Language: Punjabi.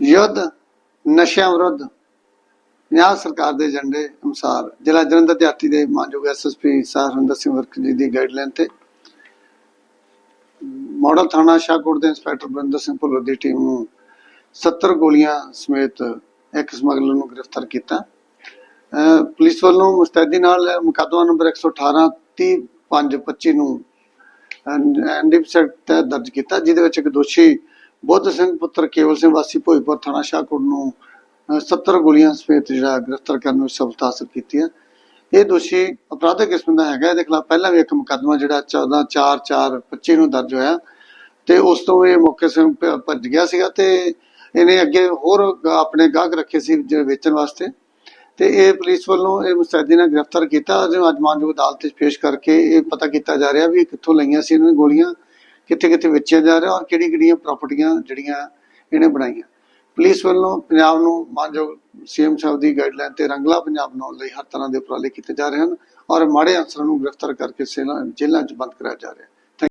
ਯੁੱਧ, ਨਸ਼ਿਆਂ ਵਿਰੁੱਧ। ਪੰਜਾਬ ਸਰਕਾਰ ਦੇ ਏਜੰਡੇ ਅਨੁਸਾਰ ਜ਼ਿਲ੍ਹਾ ਜਲੰਧਰ ਦਿਹਾਤੀ ਦੇ ਮਾਨਯੋਗ ਐਸਐਸਪੀ ਸਰਹੰਦਰ ਸਿੰਘ ਵਰਕ ਜੀ ਦੀ ਗਾਈਡਲਾਈਨ ਤੇ ਮਾਡਲ ਥਾਣਾ ਸ਼ਾਹਕੋਟ ਦੇ ਇੰਸਪੈਕਟਰ ਬਰਿੰਦਰ ਸਿੰਘ ਭੁੱਲਰ ਦੀ ਟੀਮ ਨੂੰ 70 ਗੋਲੀਆਂ ਸਮੇਤ ਇੱਕ ਸਮਗਲਰ ਨੂੰ ਗ੍ਰਿਫਤਾਰ ਕੀਤਾ। ਅਹ ਪੁਲਿਸ ਵੱਲੋਂ ਮੁਸਤੈਦੀ ਨਾਲ ਮੁਕੱਦਮਾ ਨੰਬਰ 118 30 5 25 ਨੂੰ ਐਨਡੀਪੀਸੈਕਟ ਤਹਿਤ ਦਰਜ ਕੀਤਾ, ਜਿਹਦੇ ਵਿੱਚ ਇੱਕ ਦੋਸ਼ੀ ਬੁੱਧ ਸਿੰਘ ਪੁੱਤਰ ਕੇਵਲ ਸਿੰਘ ਵਾਸੀ ਭੋਈਪੁਰ ਥਾਣਾ ਸ਼ਾਹਕੋਟ ਨੂੰ 70 ਗੋਲੀਆਂ ਸਮੇਤ ਜਿਹੜਾ ਗ੍ਰਿਫਤਾਰ ਕਰਨ ਵਿੱਚ ਸਫਲਤਾ ਹਾਸਲ ਕੀਤੀ ਹੈ। ਇਹ ਦੋਸ਼ੀ ਅਪਰਾਧਿਕ ਕਿਸਮ ਦਾ ਹੈਗਾ, ਇਹਦੇ ਖਿਲਾਫ ਪਹਿਲਾਂ ਵੀ ਇੱਕ ਮੁਕੱਦਮਾ ਜਿਹੜਾ 14 4 4 25 ਨੂੰ ਦਰਜ ਹੋਇਆ। ਤੇ ਉਸ ਤੋਂ ਇਹ ਮੌਕੇ ਸੇ ਭੱਜ ਗਿਆ ਸੀਗਾ ਤੇ ਇਹਨੇ ਅੱਗੇ ਹੋਰ ਆਪਣੇ ਗਾਹਕ ਰੱਖੇ ਸੀ ਜਿਹੜੇ ਵੇਚਣ ਵਾਸਤੇ। ਤੇ ਇਹ ਪੁਲਿਸ ਵੱਲੋਂ ਇਹ ਮੁਸਤੈਦੀ ਨਾਲ ਗ੍ਰਿਫਤਾਰ ਕੀਤਾ। ਅਤੇ ਅੱਜ ਮਾਨਯੋਗ ਅਦਾਲਤ ਵਿੱਚ ਪੇਸ਼ ਕਰਕੇ ਇਹ ਪਤਾ ਕੀਤਾ ਜਾ ਰਿਹਾ ਵੀ ਇਹ ਕਿੱਥੋਂ ਲਈਆਂ ਸੀ ਇਹਨਾਂ ਨੇ ਗੋਲੀਆਂ। ਕਿੱਥੇ ਕਿੱਥੇ ਵੇਚਿਆ ਜਾ ਰਿਹਾ ਔਰ ਕਿਹੜੀ ਕਿਹੜੀਆਂ ਪ੍ਰਾਪਰਟੀਆਂ ਜਿਹੜੀਆਂ ਇਹਨੇ ਬਣਾਈਆਂ। ਪੁਲਿਸ ਵੱਲੋਂ ਪੰਜਾਬ ਨੂੰ ਮਾਨਯੋਗ ਸੀਐਮ ਸਾਹਿਬ ਦੀ ਗਾਈਡਲਾਈਨ ਤੇ ਰੰਗਲਾ ਪੰਜਾਬ ਬਣਾਉਣ ਲਈ ਹਰ ਤਰ੍ਹਾਂ ਦੇ ਉਪਰਾਲੇ ਕੀਤੇ ਜਾ ਰਹੇ ਹਨ ਔਰ ਮਾੜੇ ਅਨਸਰਾਂ ਨੂੰ ਗ੍ਰਿਫਤਾਰ ਕਰਕੇ ਸੇਲਾਂ- ਜੇਲ੍ਹਾਂ 'ਚ ਬੰਦ ਕਰਾਇਆ ਜਾ ਰਿਹਾ ਹੈ।